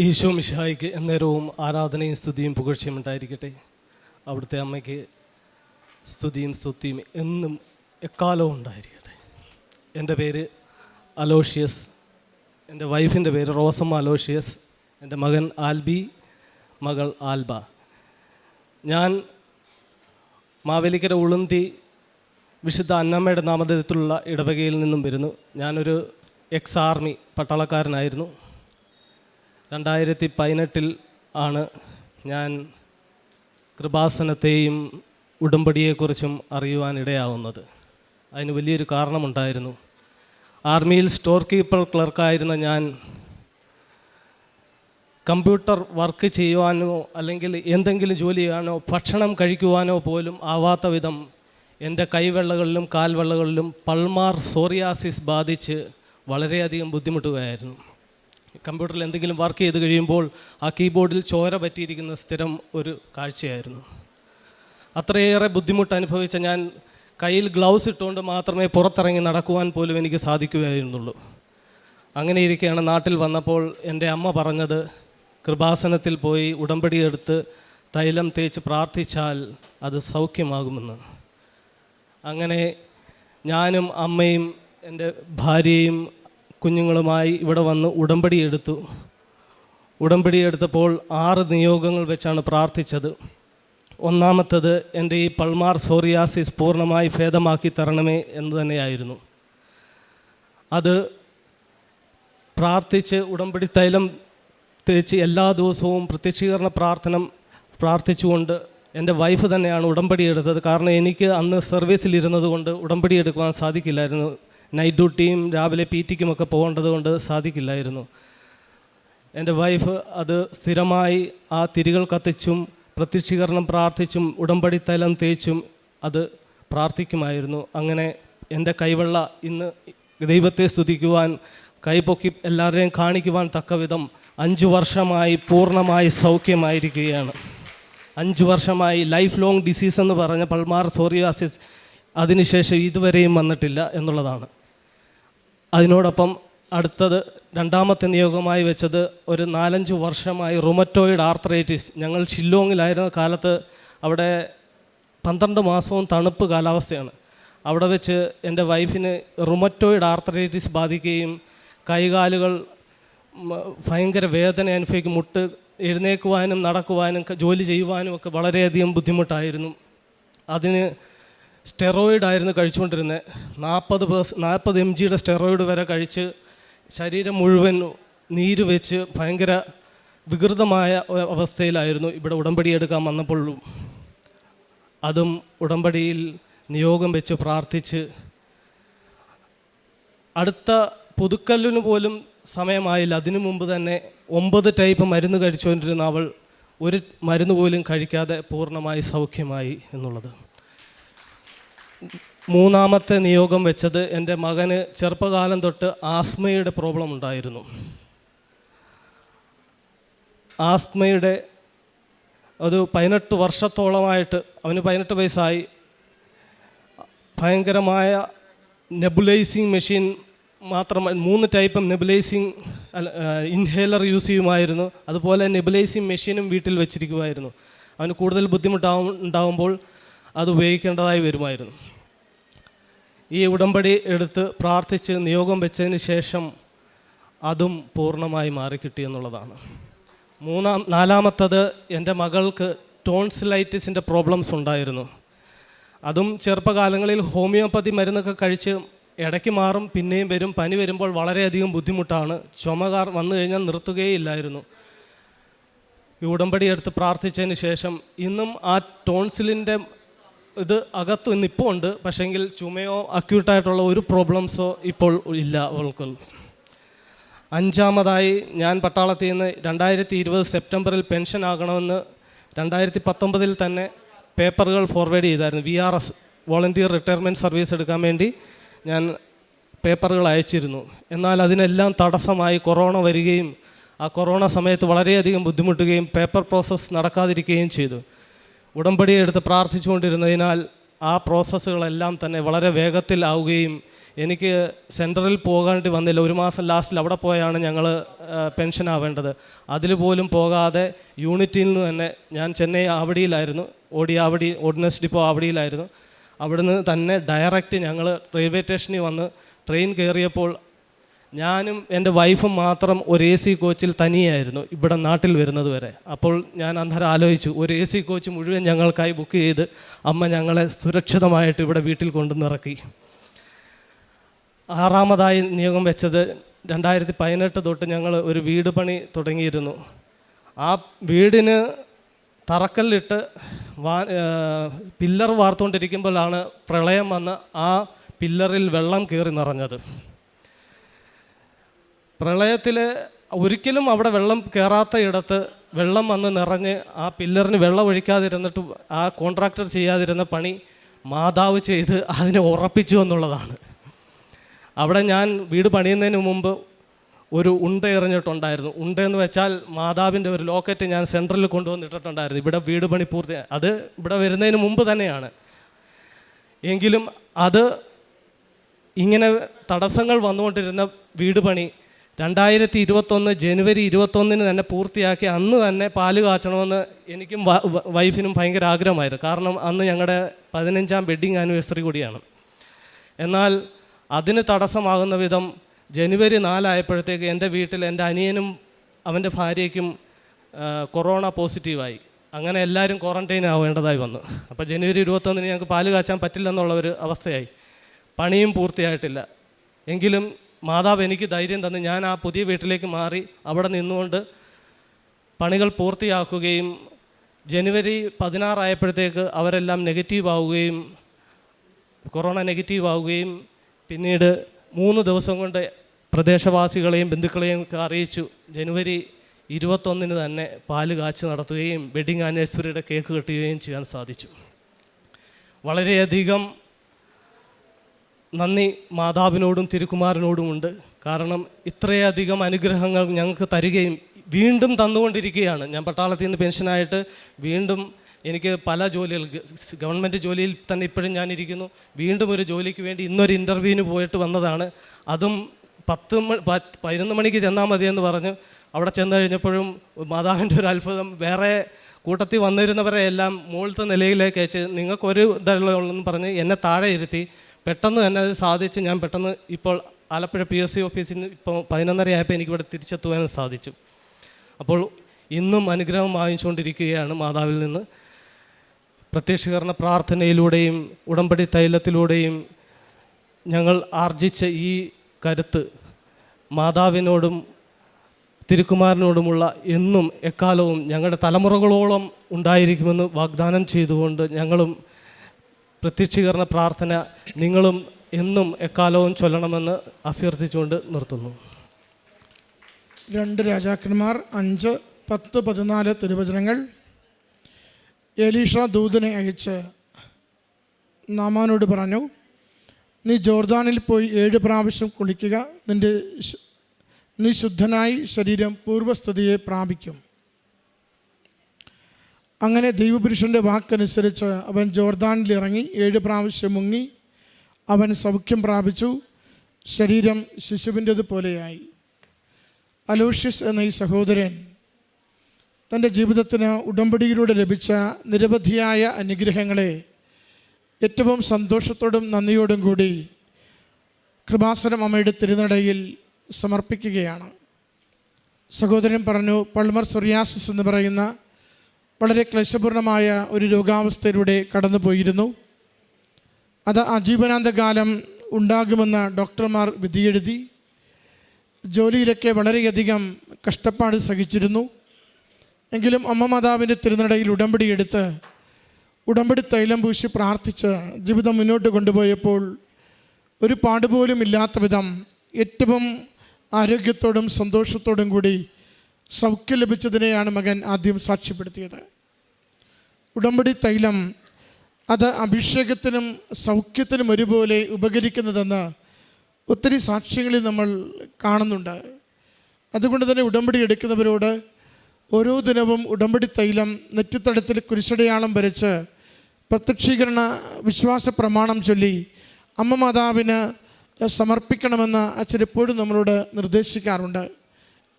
ഈശോ മിഷായിക്ക് എന്നേരവും ആരാധനയും സ്തുതിയും പുകഴ്ചയും ഉണ്ടായിരിക്കട്ടെ. അവിടുത്തെ അമ്മയ്ക്ക് സ്തുതിയും സ്തുതിയും എന്നും എക്കാലവും ഉണ്ടായിരിക്കട്ടെ. എന്റെ പേര് അലോഷ്യസ്. എന്റെ വൈഫിന്റെ പേര് റോസമ്മ അലോഷ്യസ്. എന്റെ മകൻ ആൽബി മകൾ ആൽബ. ഞാൻ മാവേലിക്കര ഉളുന്തി വിശുദ്ധ അന്നമ്മയുടെ നാമധേയത്തിലുള്ള ഇടവകയിൽ നിന്നും വരുന്നു. ഞാനൊരു എക്സ് ആർമി പട്ടാളക്കാരനായിരുന്നു. രണ്ടായിരത്തി പതിനെട്ടിൽ ആണ് ഞാൻ കൃപാസനത്തെയും ഉടമ്പടിയെക്കുറിച്ചും അറിയുവാനിടയാവുന്നത് അതിന് വലിയൊരു കാരണമുണ്ടായിരുന്നു. ആർമിയിൽ സ്റ്റോർ കീപ്പർ ക്ലർക്കായിരുന്ന ഞാൻ കമ്പ്യൂട്ടർ വർക്ക് ചെയ്യുവാനോ അല്ലെങ്കിൽ എന്തെങ്കിലും ജോലി ചെയ്യാനോ ഭക്ഷണം കഴിക്കുവാനോ പോലും ആവാത്ത വിധം എന്റെ കൈവെള്ളകളിലും കാൽവെള്ളകളിലും പൾമാർ സോറിയാസിസ് ബാധിച്ച് വളരെയധികം ബുദ്ധിമുട്ടുകയായിരുന്നു. കമ്പ്യൂട്ടറിൽ എന്തെങ്കിലും വർക്ക് ചെയ്ത് കഴിയുമ്പോൾ ആ കീബോർഡിൽ ചോര പറ്റിയിരിക്കുന്ന സ്ഥിരം ഒരു കാഴ്ചയായിരുന്നു. അത്രയേറെ ബുദ്ധിമുട്ട് അനുഭവിച്ച ഞാൻ കയ്യിൽ ഗ്ലൗസ് ഇട്ടുകൊണ്ട് മാത്രമേ പുറത്തിറങ്ങി നടക്കുവാൻ പോലും എനിക്ക് സാധിക്കുകയായിരുന്നുള്ളൂ. അങ്ങനെ ഇരിക്കെയാണ് നാട്ടിൽ വന്നപ്പോൾ എന്റെ അമ്മ പറഞ്ഞത് കൃപാസനത്തിൽ പോയി ഉടമ്പടി എടുത്ത് തൈലം തേച്ച് പ്രാർത്ഥിച്ചാൽ അത് സൗഖ്യമാകുമെന്ന്. അങ്ങനെ ഞാനും അമ്മയും എന്റെ ഭാര്യയും കുഞ്ഞുങ്ങളുമായി ഇവിടെ വന്ന് ഉടമ്പടി എടുത്തു. ഉടമ്പടി എടുത്തപ്പോൾ ആറ് നിയോഗങ്ങൾ വെച്ചാണ് പ്രാർത്ഥിച്ചത്. ഒന്നാമത്തത് എന്റെ ഈ പൾമാർ സോറിയാസിസ് പൂർണമായി ഭേദമാക്കി തരണമേ എന്ന് തന്നെയായിരുന്നു. അത് പ്രാർത്ഥിച്ച് ഉടമ്പടി തൈലം തേച്ച് എല്ലാ ദിവസവും പ്രത്യക്ഷീകരണ പ്രാർത്ഥന പ്രാർത്ഥിച്ചുകൊണ്ട് എന്റെ വൈഫ് തന്നെയാണ് ഉടമ്പടി എടുത്തത്. കാരണം എനിക്ക് അന്ന് സർവീസിലിരുന്നത് കൊണ്ട് ഉടമ്പടി എടുക്കുവാൻ സാധിക്കില്ലായിരുന്നു. നൈറ്റ് ഡ്യൂട്ടിയും രാവിലെ പി ടിക്കുമൊക്കെ പോകേണ്ടത് കൊണ്ട് സാധിക്കില്ലായിരുന്നു. എന്റെ വൈഫ് അത് സ്ഥിരമായി ആ തിരികൾ കത്തിച്ചും പ്രത്യക്ഷീകരണം പ്രാർത്ഥിച്ചും ഉടമ്പടി തൈലം തേച്ചും അത് പ്രാർത്ഥിക്കുമായിരുന്നു. അങ്ങനെ എന്റെ കൈവെള്ള ഇന്ന് ദൈവത്തെ സ്തുതിക്കുവാൻ കൈപൊക്കി എല്ലാവരെയും കാണിക്കുവാൻ തക്കവിധം അഞ്ച് വർഷമായി പൂർണമായി സൗഖ്യമായിരിക്കുകയാണ്. അഞ്ച് വർഷമായി ലൈഫ് ലോങ് ഡിസീസ് എന്ന് പറഞ്ഞ പൾമാർ സോറിയാസിസ് അതിനുശേഷം ഇതുവരെയും വന്നിട്ടില്ല എന്നുള്ളതാണ്. അതിനോടൊപ്പം അടുത്തത് രണ്ടാമത്തെ നിയോഗമായി വെച്ചത് ഒരു നാലഞ്ച് വർഷമായി റുമറ്റോയിഡ് ആർത്രൈറ്റിസ് ഞങ്ങൾ ഷില്ലോങ്ങിലായിരുന്ന കാലത്ത് അവിടെ പന്ത്രണ്ട് മാസവും തണുപ്പ് കാലാവസ്ഥയാണ്. അവിടെ വെച്ച് എന്റെ വൈഫിന് റുമറ്റോയിഡ് ആർത്രൈറ്റിസ് ബാധിക്കുകയും കൈകാലുകൾ ഭയങ്കര വേദന അനുഭവിക്കും. മുട്ട് എഴുന്നേക്കുവാനും നടക്കുവാനും ജോലി ചെയ്യുവാനും ഒക്കെ വളരെയധികം ബുദ്ധിമുട്ടായിരുന്നു. അതിന് സ്റ്റെറോയിഡ് ആയിരുന്നു കഴിച്ചുകൊണ്ടിരുന്നത് നാൽപ്പത് പേഴ്സ് നാൽപ്പത് എം ജിയുടെ സ്റ്റെറോയിഡ് വരെ കഴിച്ച് ശരീരം മുഴുവൻ നീര് വെച്ച് ഭയങ്കര വികൃതമായ അവസ്ഥയിലായിരുന്നു ഇവിടെ ഉടമ്പടി എടുക്കാൻ വന്നപ്പോഴും അതും ഉടമ്പടിയിൽ നിയോഗം വെച്ച് പ്രാർത്ഥിച്ച്. അടുത്ത പുതുക്കല്ലിന് പോലും സമയമായില്ല. അതിനു മുമ്പ് തന്നെ ഒമ്പത് ടൈപ്പ് മരുന്ന് കഴിച്ചുകൊണ്ടിരുന്ന അവൾ ഒരു മരുന്ന് പോലും കഴിക്കാതെ പൂർണമായി സൗഖ്യമായി എന്നുള്ളത്. മൂന്നാമത്തെ നിയോഗം വെച്ചത് എന്റെ മകന് ചെറുപ്പകാലം തൊട്ട് ആസ്മയുടെ പ്രോബ്ലം ഉണ്ടായിരുന്നു. ആസ്മയുടെ ഒരു പതിനെട്ട് വർഷത്തോളമായിട്ട് അവന് പതിനെട്ട് വയസ്സായി. ഭയങ്കരമായ നെബുലൈസിങ് മെഷീൻ മാത്രം മൂന്ന് ടൈപ്പ് നെബുലൈസിങ് ഇൻഹേലർ യൂസ് ചെയ്യുമായിരുന്നു. അതുപോലെ നെബുലൈസിങ് മെഷീനും വീട്ടിൽ വെച്ചിരിക്കുമായിരുന്നു. അവന് കൂടുതൽ ബുദ്ധിമുട്ടാവും ഉണ്ടാകുമ്പോൾ അത് ഉപയോഗിക്കേണ്ടതായി വരുമായിരുന്നു. ഈ ഉടമ്പടി എടുത്ത് പ്രാർത്ഥിച്ച് നിയോഗം വെച്ചതിന് ശേഷം അതും പൂർണമായി മാറിക്കിട്ടി എന്നുള്ളതാണ്. മൂന്നാം നാലാമത്തത് എന്റെ മകൾക്ക് ടോൺസിലൈറ്റിസിന്റെ പ്രോബ്ലംസ് ഉണ്ടായിരുന്നു. അതും ചെറുപ്പകാലങ്ങളിൽ ഹോമിയോപ്പതി മരുന്നൊക്കെ കഴിച്ച് ഇടയ്ക്ക് മാറും പിന്നെയും വരും പനി വരുമ്പോൾ വളരെയധികം ബുദ്ധിമുട്ടാണ്. ചുമ കാർ വന്നു കഴിഞ്ഞാൽ നിർത്തുകയില്ലായിരുന്നു ഈ ഉടമ്പടി എടുത്ത് പ്രാർത്ഥിച്ചതിന് ശേഷം ഇന്നും ആ ടോൺസിലിന്റെ ഇത് അകത്തു നിന്ന് ഇപ്പോൾ ഉണ്ട്. പക്ഷേങ്കിൽ ചുമയോ അക്യൂട്ടായിട്ടുള്ള ഒരു പ്രോബ്ലംസോ ഇപ്പോൾ ഇല്ല അവൾക്ക് അഞ്ചാമതായി ഞാൻ പട്ടാളത്തിൽ നിന്ന് രണ്ടായിരത്തി ഇരുപത് സെപ്റ്റംബറിൽ പെൻഷൻ ആകണമെന്ന് രണ്ടായിരത്തി പത്തൊമ്പതിൽ തന്നെ പേപ്പറുകൾ ഫോർവേഡ് ചെയ്തായിരുന്നു. V R S voluntary retirement service എടുക്കാൻ വേണ്ടി ഞാൻ പേപ്പറുകൾ അയച്ചിരുന്നു. എന്നാൽ അതിനെല്ലാം തടസ്സമായി കൊറോണ വരികയും ആ കൊറോണ സമയത്ത് വളരെയധികം ബുദ്ധിമുട്ടുകയും പേപ്പർ പ്രോസസ്സ് നടക്കാതിരിക്കുകയും ചെയ്തു. ഉടമ്പടി എടുത്ത് പ്രാർത്ഥിച്ചുകൊണ്ടിരുന്നതിനാൽ ആ പ്രോസസ്സുകളെല്ലാം തന്നെ വളരെ വേഗത്തിലാവുകയും എനിക്ക് സെന്ററിൽ പോകേണ്ടി വന്നില്ല. ഒരു മാസം ലാസ്റ്റിൽ അവിടെ പോയാണ് ഞങ്ങൾ പെൻഷൻ ആവേണ്ടത്. അതിൽ പോലും പോകാതെ യൂണിറ്റിൽ നിന്ന് തന്നെ ഞാൻ ചെന്നൈ ആവടിയിലായിരുന്നു. ഓടി ആവടി ഓർഡിനൻസ് ഡിപ്പോ ആവടിയിലായിരുന്നു. അവിടുന്ന് തന്നെ ഡയറക്റ്റ് ഞങ്ങൾ റെയിൽവേ സ്റ്റേഷനിൽ വന്ന് ട്രെയിൻ കയറിയപ്പോൾ ഞാനും എന്റെ വൈഫും മാത്രം ഒരു എ സി കോച്ചിൽ തനിയായിരുന്നു ഇവിടെ നാട്ടിൽ വരുന്നത് വരെ. അപ്പോൾ ഞാൻ അന്നേരം ആലോചിച്ചു ഒരു എ സി കോച്ച് മുഴുവൻ ഞങ്ങൾക്കായി ബുക്ക് ചെയ്ത് അമ്മ ഞങ്ങളെ സുരക്ഷിതമായിട്ട് ഇവിടെ വീട്ടിൽ കൊണ്ടുവന്നിറക്കി ആറാമതായി നിയോഗം വെച്ചത് രണ്ടായിരത്തി പതിനെട്ട് തൊട്ട് ഞങ്ങൾ ഒരു വീട് പണി തുടങ്ങിയിരുന്നു. ആ വീടിന് തറക്കല്ലിട്ട് വാ പില്ലർ വാർത്തുകൊണ്ടിരിക്കുമ്പോഴാണ് പ്രളയം വന്ന് ആ പില്ലറിൽ വെള്ളം കയറി നിറഞ്ഞത്. പ്രളയത്തിൽ ഒരിക്കലും അവിടെ വെള്ളം കയറാത്ത ഇടത്ത് വെള്ളം വന്ന് നിറഞ്ഞ് ആ പില്ലറിന് വെള്ളം ഒഴിക്കാതിരുന്നിട്ട് ആ കോൺട്രാക്ടർ ചെയ്യാതിരുന്ന പണി മാതാവ് ചെയ്ത് അതിനെ ഉറപ്പിച്ചു എന്നുള്ളതാണ്. അവിടെ ഞാൻ വീട് പണിയുന്നതിന് മുമ്പ് ഒരു ഉണ്ട എറിഞ്ഞിട്ടുണ്ടായിരുന്നു. ഉണ്ട എന്ന് വെച്ചാൽ മാതാവിന്റെ ഒരു ലോക്കറ്റ് ഞാൻ സെൻട്രലിൽ കൊണ്ടുവന്നിട്ടിട്ടുണ്ടായിരുന്നു ഇവിടെ വീട് പണി പൂർത്തി അത് ഇവിടെ വരുന്നതിന് മുമ്പ് തന്നെയാണ്. എങ്കിലും അത് ഇങ്ങനെ തടസ്സങ്ങൾ വന്നുകൊണ്ടിരുന്ന വീട് പണി രണ്ടായിരത്തി ഇരുപത്തൊന്ന് ജനുവരി ഇരുപത്തൊന്നിന് തന്നെ പൂർത്തിയാക്കി അന്ന് തന്നെ പാൽ കാച്ചണമെന്ന് എനിക്കും വൈഫിനും ഭയങ്കര ആഗ്രഹമായിരുന്നു. കാരണം അന്ന് ഞങ്ങളുടെ പതിനഞ്ചാം വെഡ്ഡിങ് ആനിവേഴ്സറി കൂടിയാണ്. എന്നാൽ അതിന് തടസ്സമാകുന്ന വിധം ജനുവരി നാലായപ്പോഴത്തേക്ക് എന്റെ വീട്ടിൽ എന്റെ അനിയനും അവന്റെ ഭാര്യയ്ക്കും കൊറോണ പോസിറ്റീവായി. അങ്ങനെ എല്ലാവരും ക്വാറന്റൈൻ ആവേണ്ടതായി വന്നു. അപ്പോൾ ജനുവരി ഇരുപത്തൊന്നിന് ഞങ്ങൾക്ക് പാൽ കാച്ചാൻ പറ്റില്ലെന്നുള്ള ഒരു അവസ്ഥയായി. പണിയും പൂർത്തിയായിട്ടില്ല. എങ്കിലും മാതാവ് എനിക്ക് ധൈര്യം തന്ന് ഞാൻ ആ പുതിയ വീട്ടിലേക്ക് മാറി അവിടെ നിന്നുകൊണ്ട് പണികൾ പൂർത്തിയാക്കുകയും ജനുവരി പതിനാറായപ്പോഴത്തേക്ക് അവരെല്ലാം നെഗറ്റീവ് ആവുകയും കൊറോണ നെഗറ്റീവ് ആവുകയും പിന്നീട് മൂന്ന് ദിവസം കൊണ്ട് പ്രദേശവാസികളെയും ബന്ധുക്കളെയും ഒക്കെ അറിയിച്ചു. ജനുവരി ഇരുപത്തൊന്നിന് തന്നെ പാൽ കാച്ച് നടത്തുകയും വെഡിങ് ആനിവേഴ്സറിയുടെ കേക്ക് കെട്ടുകയും ചെയ്യാൻ സാധിച്ചു. വളരെയധികം നന്ദി മാതാവിനോടും തിരുക്കുമാരനോടുമുണ്ട് കാരണം ഇത്രയധികം അനുഗ്രഹങ്ങൾ ഞങ്ങൾക്ക് തരികയും വീണ്ടും തന്നുകൊണ്ടിരിക്കുകയാണ്. ഞാൻ പട്ടാളത്തിൽ നിന്ന് പെൻഷനായിട്ട് വീണ്ടും എനിക്ക് പല ജോലികൾ ഗവൺമെന്റ് ജോലിയിൽ തന്നെ ഇപ്പോഴും ഞാനിരിക്കുന്നു. വീണ്ടും ഒരു ജോലിക്ക് വേണ്ടി ഇന്നൊരു ഇന്റർവ്യൂവിന് പോയിട്ട് വന്നതാണ്. അതും പത്ത് പതിനൊന്ന് മണിക്ക് ചെന്നാൽ മതിയെന്ന് പറഞ്ഞു. അവിടെ ചെന്ന് കഴിഞ്ഞപ്പോഴും മാതാവിന്റെ ഒരു അത്ഭുതം. വേറെ കൂട്ടത്തിൽ വന്നിരുന്നവരെ എല്ലാം മുകളിലത്തെ നിലയിലേക്ക് അയച്ച് നിങ്ങൾക്കൊരു ഇതുള്ളതെന്ന് പറഞ്ഞ് എന്നെ താഴെ ഇരുത്തി. പെട്ടെന്ന് തന്നെ അത് സാധിച്ച് ഞാൻ പെട്ടെന്ന് ഇപ്പോൾ ആലപ്പുഴ പി എസ് സി ഓഫീസിൽ നിന്ന് ഇപ്പോൾ പതിനൊന്നര ആയപ്പോൾ എനിക്കിവിടെ തിരിച്ചെത്തുവാനും സാധിച്ചു. അപ്പോൾ ഇന്നും അനുഗ്രഹം വാങ്ങിച്ചുകൊണ്ടിരിക്കുകയാണ് മാതാവിൽ നിന്ന്. പ്രത്യക്ഷീകരണ പ്രാർത്ഥനയിലൂടെയും ഉടമ്പടി തൈലത്തിലൂടെയും ഞങ്ങൾ ആർജിച്ച ഈ കരുത്ത് മാതാവിനോടും തിരുക്കുമാരനോടുമുള്ള എന്നും എക്കാലവും ഞങ്ങളുടെ തലമുറകളോളം ഉണ്ടായിരിക്കുമെന്ന് വാഗ്ദാനം ചെയ്തുകൊണ്ട് ഞങ്ങളും പ്രത്യക്ഷീകരണ പ്രാർത്ഥന നിങ്ങളും എന്നും എക്കാലവും ചൊല്ലണമെന്ന് അഭ്യർത്ഥിച്ചുകൊണ്ട് നിർത്തുന്നു. രണ്ട് രാജാക്കന്മാർ അഞ്ച് പത്ത് പതിനാല് തിരുവചനങ്ങൾ. എലീഷ ദൂതനെ അയച്ച് നാമാനോട് പറഞ്ഞു നീ ജോർദാനിൽ പോയി ഏഴ് പ്രാവശ്യം കുളിക്കുക. നിന്റെ നീ ശുദ്ധനായി ശരീരം പൂർവസ്ഥിതിയെ പ്രാപിക്കും. അങ്ങനെ ദൈവപുരുഷന്റെ വാക്കനുസരിച്ച് അവൻ ജോർദാനിൽ ഇറങ്ങി ഏഴ് പ്രാവശ്യം മുങ്ങി അവൻ സൗഖ്യം പ്രാപിച്ചു. ശരീരം ശിശുവിന്റെത് പോലെയായി. അലോഷ്യസ് എന്ന ഈ സഹോദരൻ തന്റെ ജീവിതത്തിന് ഉടമ്പടിയിലൂടെ ലഭിച്ച നിരവധിയായ അനുഗ്രഹങ്ങളെ ഏറ്റവും സന്തോഷത്തോടും നന്ദിയോടും കൂടി കൃപാസനം അമ്മയുടെ തിരുനടയിൽ സമർപ്പിക്കുകയാണ്. സഹോദരൻ പറഞ്ഞു പൾമർ സൊറിയാസിസ് എന്ന് പറയുന്ന വളരെ ക്ലേശപൂർണമായ ഒരു രോഗാവസ്ഥയിലൂടെ കടന്നുപോയിരുന്നു. അത് ആജീവനാന്തകാലം ഉണ്ടാകുമെന്ന് ഡോക്ടർമാർ വിധിയെഴുതി. ജോലിയിലൊക്കെ വളരെയധികം കഷ്ടപ്പാട് സഹിച്ചിരുന്നു. എങ്കിലും അമ്മ മാതാവിന്റെ തിരുനടയിൽ ഉടമ്പടി എടുത്ത് ഉടമ്പടി തൈലം പൂശി പ്രാർത്ഥിച്ച് ജീവിതം മുന്നോട്ട് കൊണ്ടുപോയപ്പോൾ ഒരു പാടുപോലും ഇല്ലാത്ത വിധം ഏറ്റവും ആരോഗ്യത്തോടും സന്തോഷത്തോടും കൂടി സൗഖ്യം ലഭിച്ചതിനെയാണ് മകൻ ആദ്യം സാക്ഷ്യപ്പെടുത്തിയത്. ഉടമ്പടി തൈലം അത് അഭിഷേകത്തിനും സൗഖ്യത്തിനും ഒരുപോലെ ഉപകരിക്കുന്നതെന്ന് ഒത്തിരി സാക്ഷ്യങ്ങളിൽ നമ്മൾ കാണുന്നുണ്ട്. അതുകൊണ്ട് തന്നെ ഉടമ്പടി എടുക്കുന്നവരോട് ഓരോ ദിനവും ഉടമ്പടി തൈലം നെറ്റിത്തടത്തിൽ കുരിശടയാളം വരച്ച് പ്രത്യക്ഷീകരണ വിശ്വാസ പ്രമാണം ചൊല്ലി അമ്മ മാതാവിന് സമർപ്പിക്കണമെന്ന് അച്ഛൻ എപ്പോഴും നമ്മളോട് നിർദ്ദേശിക്കാറുണ്ട്.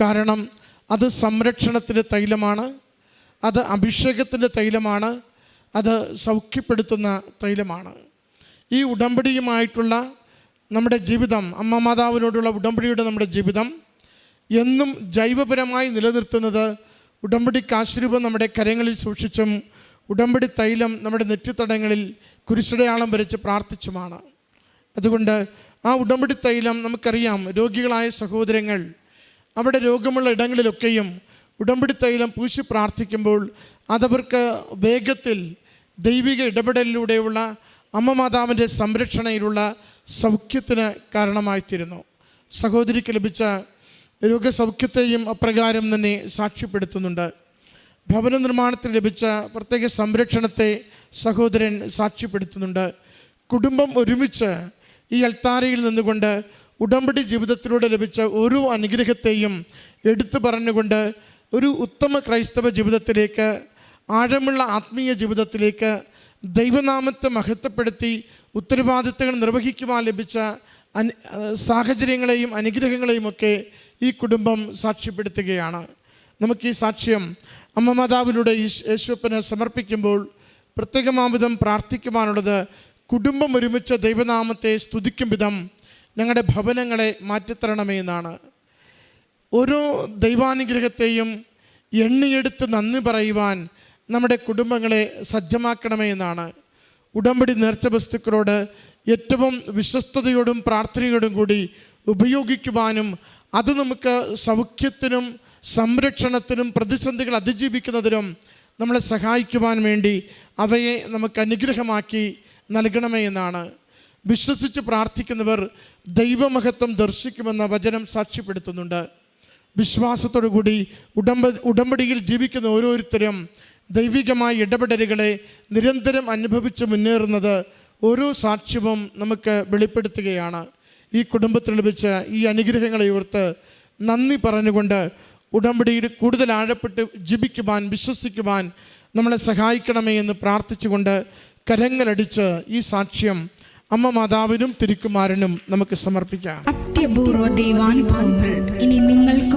കാരണം അത് സംരക്ഷണത്തിന്റെ തൈലമാണ്. അത് അഭിഷേകത്തിന്റെ തൈലമാണ് അത് സൗഖ്യപ്പെടുത്തുന്ന തൈലമാണ്. ഈ ഉടമ്പടിയുമായിട്ടുള്ള നമ്മുടെ ജീവിതം അമ്മ മാതാവിനോടുള്ള ഉടമ്പടിയുടെ നമ്മുടെ ജീവിതം എന്നും ജൈവപരമായി നിലനിർത്തുന്നത് ഉടമ്പടി കാശുരൂപം നമ്മുടെ കരങ്ങളിൽ സൂക്ഷിച്ചും ഉടമ്പടി തൈലം നമ്മുടെ നെറ്റിത്തടങ്ങളിൽ കുരിശടയാളം വരച്ച് പ്രാർത്ഥിച്ചുമാണ്. അതുകൊണ്ട് ആ ഉടമ്പടി തൈലം നമുക്കറിയാം രോഗികളായ സഹോദരങ്ങൾ അവിടെ രോഗമുള്ള ഇടങ്ങളിലൊക്കെയും ഉടമ്പടി തൈലം പൂശി പ്രാർത്ഥിക്കുമ്പോൾ അതവർക്ക് വേഗത്തിൽ ദൈവിക ഇടപെടലിലൂടെയുള്ള അമ്മ മാതാവിന്റെ സംരക്ഷണയിലുള്ള സൗഖ്യത്തിന് കാരണമായിത്തീരുന്നു. സഹോദരിക്ക് ലഭിച്ച രോഗസൗഖ്യത്തെയും അപ്രകാരം തന്നെ സാക്ഷ്യപ്പെടുത്തുന്നുണ്ട്. ഭവന നിർമ്മാണത്തിൽ ലഭിച്ച പ്രത്യേക സംരക്ഷണത്തെ സഹോദരൻ സാക്ഷ്യപ്പെടുത്തുന്നുണ്ട്. കുടുംബം ഒരുമിച്ച് ഈ അൽത്താരയിൽ നിന്നുകൊണ്ട് ഉടമ്പടി ജീവിതത്തിലൂടെ ലഭിച്ച ഓരോ അനുഗ്രഹത്തെയും എടുത്തു പറഞ്ഞുകൊണ്ട് ഒരു ഉത്തമ ക്രൈസ്തവ ജീവിതത്തിലേക്ക് ആഴമുള്ള ആത്മീയ ജീവിതത്തിലേക്ക് ദൈവനാമത്തെ മഹത്വപ്പെടുത്തി ഉത്തരവാദിത്തങ്ങൾ നിർവഹിക്കുവാൻ ലഭിച്ച സാഹചര്യങ്ങളെയും അനുഗ്രഹങ്ങളെയും ഒക്കെ ഈ കുടുംബം സാക്ഷ്യപ്പെടുത്തുകയാണ്. നമുക്ക് ഈ സാക്ഷ്യം അമ്മ മാതാവിലൂടെ യേശുപ്പന് സമർപ്പിക്കുമ്പോൾ പ്രത്യേകമാവിധം പ്രാർത്ഥിക്കുവാനുള്ളത് കുടുംബം ഒരുമിച്ച് ദൈവനാമത്തെ സ്തുതിക്കും വിധം ഞങ്ങളുടെ ഭവനങ്ങളെ മാറ്റിത്തരണമേ എന്നാണ്. ഓരോ ദൈവാനുഗ്രഹത്തെയും എണ്ണിയെടുത്ത് നന്ദി പറയുവാൻ നമ്മുടെ കുടുംബങ്ങളെ സജ്ജമാക്കണമേ എന്നാണ്. ഉടമ്പടി നേർച്ച വസ്തുക്കളോട് ഏറ്റവും വിശ്വസ്തയോടും പ്രാർത്ഥനയോടും കൂടി ഉപയോഗിക്കുവാനും അത് നമുക്ക് സൗഖ്യത്തിനും സംരക്ഷണത്തിനും പ്രതിസന്ധികൾ അതിജീവിക്കുന്നതിനും നമ്മളെ സഹായിക്കുവാൻ വേണ്ടി അവയെ നമുക്ക് അനുഗ്രഹമാക്കി നൽകണമേ എന്നാണ്. വിശ്വസിച്ച് പ്രാർത്ഥിക്കുന്നവർ ദൈവമഹത്വം ദർശിക്കുമെന്ന വചനം സാക്ഷ്യപ്പെടുത്തുന്നുണ്ട്. വിശ്വാസത്തോടു കൂടി ഉടമ്പ ഉടമ്പടിയിൽ ജീവിക്കുന്ന ഓരോരുത്തരും ദൈവികമായ ഇടപെടലുകളെ നിരന്തരം അനുഭവിച്ച് മുന്നേറുന്നത് ഓരോ സാക്ഷ്യവും നമുക്ക് വെളിപ്പെടുത്തുകയാണ്. ഈ കുടുംബത്തിൽ ലഭിച്ച ഈ അനുഗ്രഹങ്ങളെ ഓർത്ത് നന്ദി പറഞ്ഞുകൊണ്ട് ഉടമ്പടിയിൽ കൂടുതൽ ആഴപ്പെട്ട് ജീവിക്കുവാൻ വിശ്വസിക്കുവാൻ നമ്മളെ സഹായിക്കണമേ എന്ന് പ്രാർത്ഥിച്ചുകൊണ്ട് കരങ്ങളടിച്ച് ഈ സാക്ഷ്യം അമ്മ മാതാവിനും തിരുക്കുമാരനും നമുക്ക് സമർപ്പിക്കാം. അത്യപൂർവ ദൈവാനുഭവങ്ങൾ. ഇനി